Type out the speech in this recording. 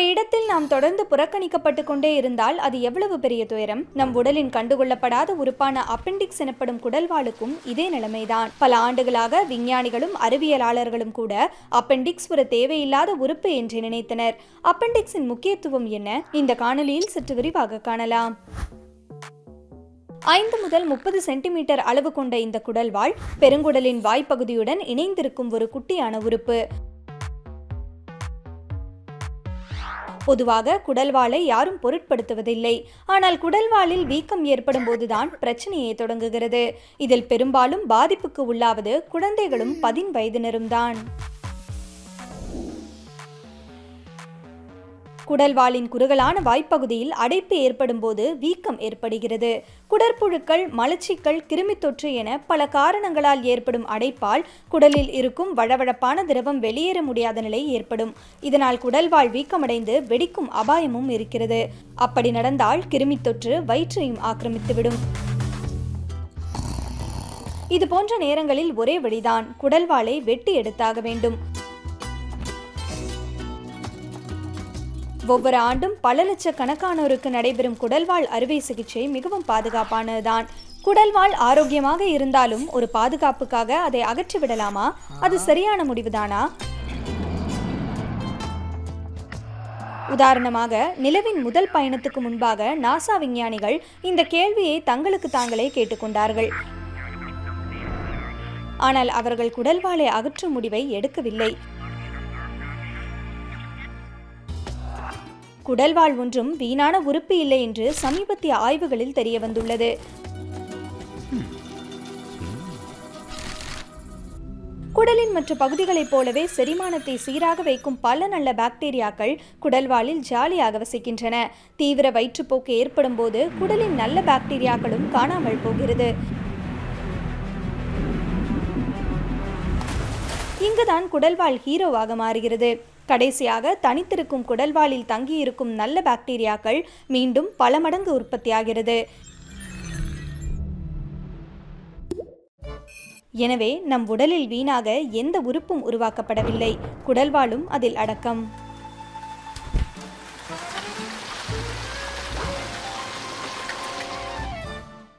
ஒரு இடத்தில் நாம் தொடர்ந்து புறக்கணிக்கப்பட்டு கொண்டே இருந்தால் அது எவ்வளவு பெரிய துயரம்? நம் உடலின் கண்டுகொள்ளப்படாத உறுப்பான அப்பெண்டிக்ஸ் எனப்படும் குடல்வாளுக்கும் இதே நிலைமைதான். பல ஆண்டுகளாக விஞ்ஞானிகளும் அறிவியலாளர்களும் கூட அப்பெண்டிக்ஸ் ஒரு தேவையில்லாத உறுப்பு என்று நினைத்தனர். அப்பெண்டிக்ஸின் முக்கியத்துவம் என்ன? இந்த காணொலியில் சற்று விரிவாக காணலாம். ஐந்து முதல் முப்பது சென்டிமீட்டர் அளவு கொண்ட இந்த குடல்வாள் பெருங்குடலின் வாய்ப்பகுதியுடன் இணைந்திருக்கும் ஒரு குட்டியான உறுப்பு. பொதுவாக குடல்வாளை யாரும் பொருட்படுத்துவதில்லை. ஆனால் குடல்வாளில் வீக்கம் ஏற்படும் போதுதான் பிரச்சனையே தொடங்குகிறது. இதில் பெரும்பாலும் பாதிப்புக்கு உள்ளாவது குழந்தைகளும் பதின் வயதினரும் தான் குடல்வாளின் குறுகலான வாய்ப்பகுதியில் அடைப்பு ஏற்படும் போது வீக்கம் ஏற்படுகிறது. குடற்புழுக்கள் மலச்சிக்கல் கிருமித்தொற்று என பல காரணங்களால் ஏற்படும் அடைப்பால் குடலில் இருக்கும் வழவழப்பான திரவம் வெளியேற முடியாத நிலை ஏற்படும். இதனால் குடல்வாள் வீக்கமடைந்து வெடிக்கும் அபாயமும் இருக்கிறது. அப்படி நடந்தால் கிருமித்தொற்று வயிற்றையும் ஆக்கிரமித்துவிடும். இது போன்ற நேரங்களில் ஒரே வழிதான். குடல்வாளை வெட்டி எடுத்தாக வேண்டும். ஒவ்வொரு ஆண்டும் பல லட்சக்கணக்கானோருக்கு நடைபெறும் குடல்வாழ் அறுவை சிகிச்சை மிகவும் பாதுகாப்பானதுதான். குடல்வாள் ஆரோக்கியமாக இருந்தாலும் ஒரு பாதுகாப்புக்காக அதை அகற்றி விடலாமா அது சரியான முடிவுதானா? உதாரணமாக நிலவின் முதல் பயணத்துக்கு முன்பாக நாசா விஞ்ஞானிகள் இந்த கேள்வியை தங்களுக்கு தாங்களே கேட்டுக்கொண்டார்கள். ஆனால் அவர்கள் குடல்வாளை அகற்றும் முடிவை எடுக்கவில்லை. குடல்வால் ஒன்றும் வீணான உறுப்பு இல்லை என்று சமீபத்திய ஆய்வுகளில் தெரிய வந்துள்ளது குடலின் மற்ற பகுதிகளைப் போலவே செரிமானத்தை சீராக வைக்கும் பல நல்ல பாக்டீரியாக்கள் குடல்வாலில் ஜாலியாக வசிக்கின்றன. தீவிர வயிற்றுப்போக்கு ஏற்படும் போது குடலின் நல்ல பாக்டீரியாக்களும் காணாமல் போகிறது. இங்குதான் குடல்வால் ஹீரோவாக மாறுகிறது. கடைசியாக தனித்திருக்கும் குடல்வாலில் தங்கியிருக்கும் நல்ல பாக்டீரியாக்கள் மீண்டும் பல மடங்கு உற்பத்தியாகிறது. எனவே நம் உடலில் வீணாக எந்த உறுப்பும் உருவாக்கப்படவில்லை. குடல்வாலும் அதில் அடக்கம்.